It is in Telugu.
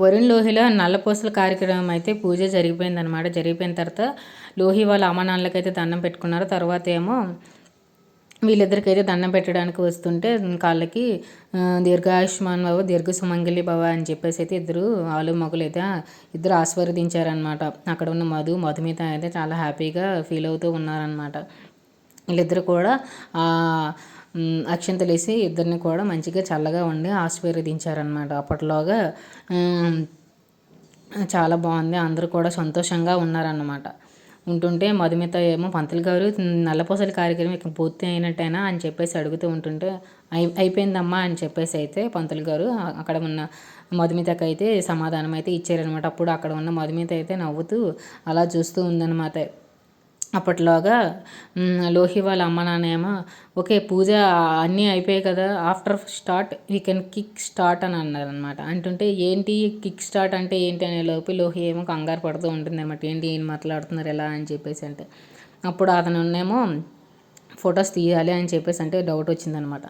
వరుణ్ లోహిలో నల్లపూసల కార్యక్రమం అయితే పూజ జరిగిపోయిందనమాట జరిగిపోయిన తర్వాత లోహి వాళ్ళ అమ్మ నాన్నలకైతే దండం పెట్టుకున్నారు. తర్వాత ఏమో వీళ్ళిద్దరికైతే దండం పెట్టడానికి వస్తుంటే కాళ్ళకి దీర్ఘాయుష్మాన్ బాబు దీర్ఘ సుమంగళి బాబా అని చెప్పేసి అయితే ఇద్దరు ఆలు మొగలు అయితే ఇద్దరు ఆశీర్వదించారనమాట అక్కడ ఉన్న మధు మధుమిత అయితే చాలా హ్యాపీగా ఫీల్ అవుతూ ఉన్నారనమాట వీళ్ళిద్దరు కూడా అక్షంతలేసి ఇద్దరిని కూడా మంచిగా చల్లగా ఉండి ఆశీర్వదించారనమాట అప్పట్లోగా చాలా బాగుంది. అందరూ కూడా సంతోషంగా ఉన్నారన్నమాట. ఉంటుంటే మధుమిత ఏమో పంతులు గారు నల్లపూసల కార్యక్రమం ఇక పూర్తి అయినట్టేనా? అని చెప్పేసి అడుగుతూ ఉంటుంటే అయి అయిపోయిందమ్మా అని చెప్పేసి అయితే పంతులు గారు అక్కడ ఉన్న మధుమితకు అయితే సమాధానం అయితే ఇచ్చారనమాట అప్పుడు అక్కడ ఉన్న మధుమిత అయితే నవ్వుతూ అలా చూస్తూ ఉందన్నమాట. అప్పట్లోగా లోహి వాళ్ళ అమ్మ నాన్న ఏమో ఓకే పూజ అన్నీ అయిపోయాయి కదా after start we can kick start అని అన్నారనమాట అంటుంటే ఏంటి కిక్ స్టార్ట్ అంటే ఏంటి? అనే లోపి లోహి ఏమో కంగారు పడుతూ ఉంటుంది అనమాట ఏంటి ఏం మాట్లాడుతున్నారు ఎలా? అని చెప్పేసి అంటే. అప్పుడు అతను ఏమో ఫొటోస్ తీయాలి అని చెప్పేసి అంటే డౌట్ వచ్చిందనమాట